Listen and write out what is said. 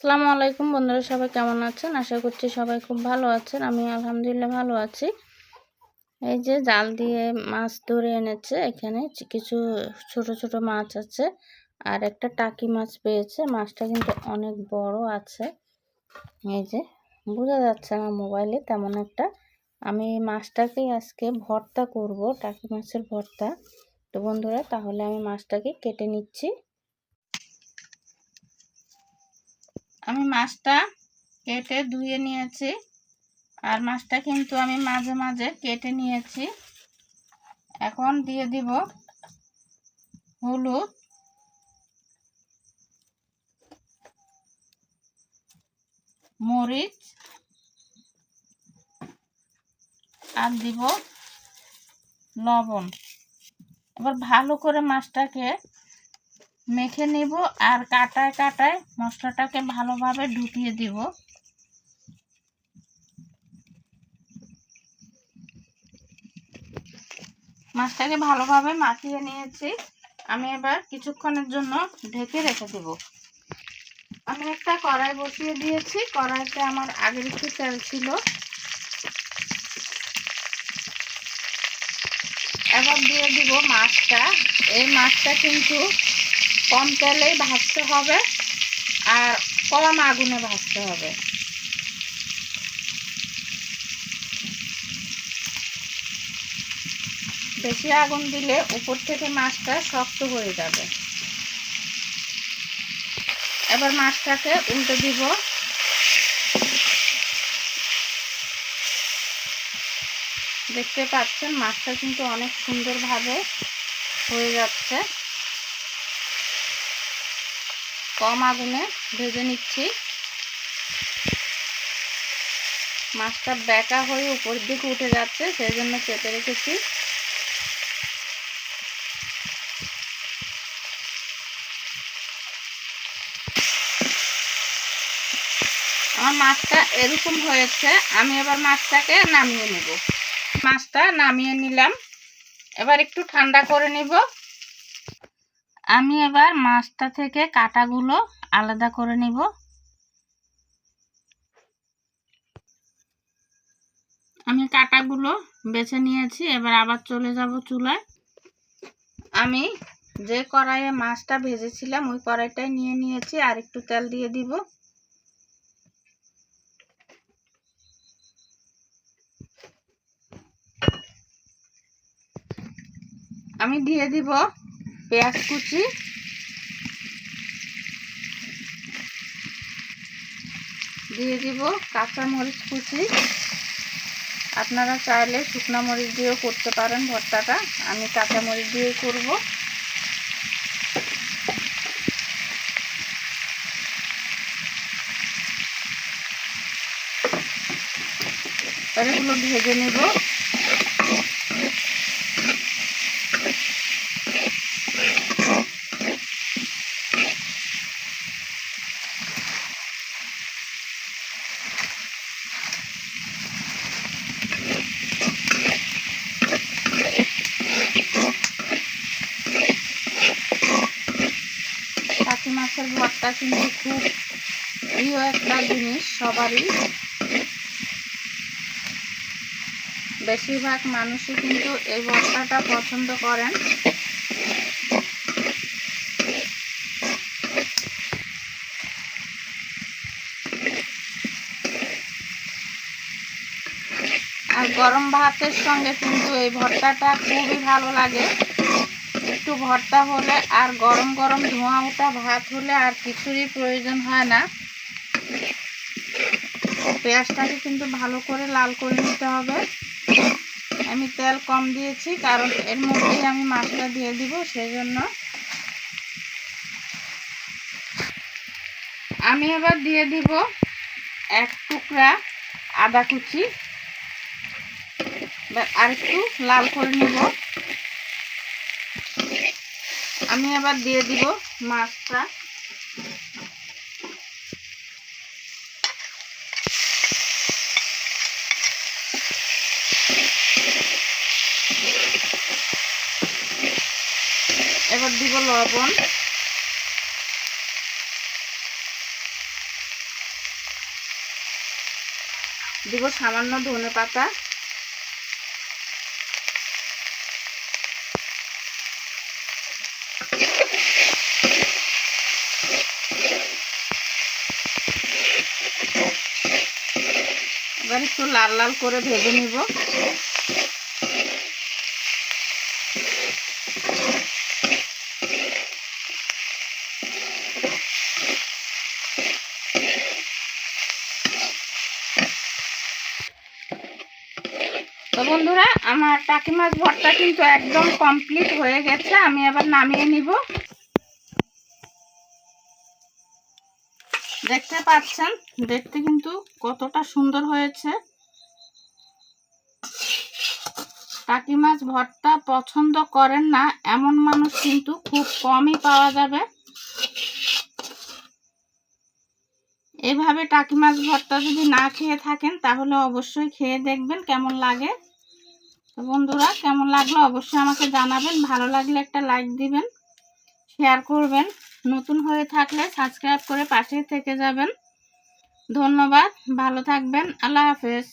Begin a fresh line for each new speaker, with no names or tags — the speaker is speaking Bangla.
আসসালামু আলাইকুম বন্ধুরা, সবাই কেমন আছেন? আশা করছি সবাই খুব ভালো আছেন। আমি আলহামদুলিল্লাহ ভালো আছি। এই যে জাল দিয়ে মাছ ধরে এনেছে, এখানে কিছু ছোট ছোট মাছ আছে আর একটা টাকি মাছ পেয়েছে। মাছটা কিন্তু অনেক বড় আছে। এই যে, বোঝা যাচ্ছে না মোবাইলে তেমন একটা। আমি মাছটাকে আজকে ভর্তা করব, টাকি মাছের ভর্তা। তো বন্ধুরা, তাহলে আমি মাছটাকে কেটে নিচ্ছি। আমি মাছটা কেটে ধুয়ে নিয়েছি আর মাছটা কিন্তু আমি মাঝে মাঝে কেটে নিয়েছি। এখন দিয়ে দিব হলুদ। মরিচ। আর দিব লবণ। এবার ভালো করে মাছটাকে মেখে নিব আর কাটায় কাটায় মশলাটাকে ভালোভাবে ঢুকিয়ে দিব। মাছটাকে ভালোভাবে মাখিয়ে নিয়েছি। আমি এবার কিছুক্ষণের জন্য ঢেকে রেখে দেব। আমি একটা কড়াই বসিয়ে দিয়েছি। কড়াইতে আমার আগের একটু তেল ছিল। এবার দিয়ে দিব মাছটা। এই মাছটা কিন্তু কম তেলেই ভাজতে হবে আর কম আগুনে ভাজতে হবে। বেশি আগুন দিলে উপর থেকে মাছটা শক্ত হয়ে যাবে। এবার মাছটাকে উল্টে দিব। দেখতে পাচ্ছেন মাছটা কিন্তু অনেক সুন্দরভাবে হয়ে যাচ্ছে। কম আগুনে ভেজে নিচ্ছি। মাছটা বেঁকা হয়ে উপর দিকে উঠে যাচ্ছে, সেই জন্য চেপে রেখেছি। আমার মাছটা এরকম হয়েছে, আমি এবার মাছটাকে নামিয়ে নেব। মাছটা নামিয়ে নিলাম, এবার একটু ঠান্ডা করে নিব। আমি এবার মাছটা থেকে কাটাগুলো আলাদা করে নিব। আমি কাটাগুলো বেছে নিয়েছি, এবার আবার চলে যাব চুলায়। আমি যে কড়াইয়ে মাছটা ভেজেছিলাম, ওই কড়াইটাই নিয়ে নিয়েছি, আর একটু তেল দিয়ে দিব। আমি দিয়ে দিব পেঁয়াজ কুচি। দিয়ে দিব কাঁচা মরিচ কুচি। আপনারা চাইলে শুকনা মরিচ দিয়েও করতে পারেন ভর্তাটা। আমি কাঁচা মরিচ দিয়েই করব। এগুলো ভেজে নেব টাকি মাছের ভর্তা কিন্তু খুব প্রিয় একটা জিনিস সবারই। বেশিরভাগ মানুষই কিন্তু এই ভর্তাটা পছন্দ করেন। আর গরম ভাতের সঙ্গে কিন্তু এই ভর্তাটা খুবই ভালো লাগে। একটু ভর্তা হলে আর গরম গরম ধোঁয়া ওঠা ভাত হলে আর কিছুরই প্রয়োজন হয় না। পেঁয়াজটাকে কিন্তু ভালো করে লাল করে নিতে হবে। আমি তেল কম দিয়েছি কারণ এর মধ্যেই আমি মাছটা দিয়ে দিব সেই জন্য আমি এবার দিয়ে দিব এক টুকরা আদা কুচি। আর একটু লাল করে নিব। আমি আবার দিয়ে দিব মাছটা। এবার দিব লবণ। দিব সামান্য ধনে পাতা এবার একটু লাল লাল করে ভেজে নিব। তো বন্ধুরা, আমার টাকি মাছ ভর্তা কিন্তু একদম কমপ্লিট হয়ে গেছে। আমি এবার নামিয়ে নিব। দেখতে পাচ্ছেন? দেখতে কিন্তু কতটা সুন্দর হয়েছে। টাকি মাছ ভর্তা পছন্দ করেন না, এমন মানুষ কিন্তু খুব কমই পাওয়া যাবে। এভাবে টাকি মাছ ভর্তা যদি না খেয়ে থাকেন, তাহলে অবশ্যই খেয়ে দেখবেন কেমন লাগে। বন্ধুরা, কেমন লাগল অবশ্যই আমাকে জানাবেন। ভালো লাগলে একটা লাইক দিবেন। শেয়ার করবেন। নতুন হয়ে থাকলে সাবস্ক্রাইব করে পাশে থেকে যাবেন। ধন্যবাদ, ভালো থাকবেন, আল্লাহ হাফেজ।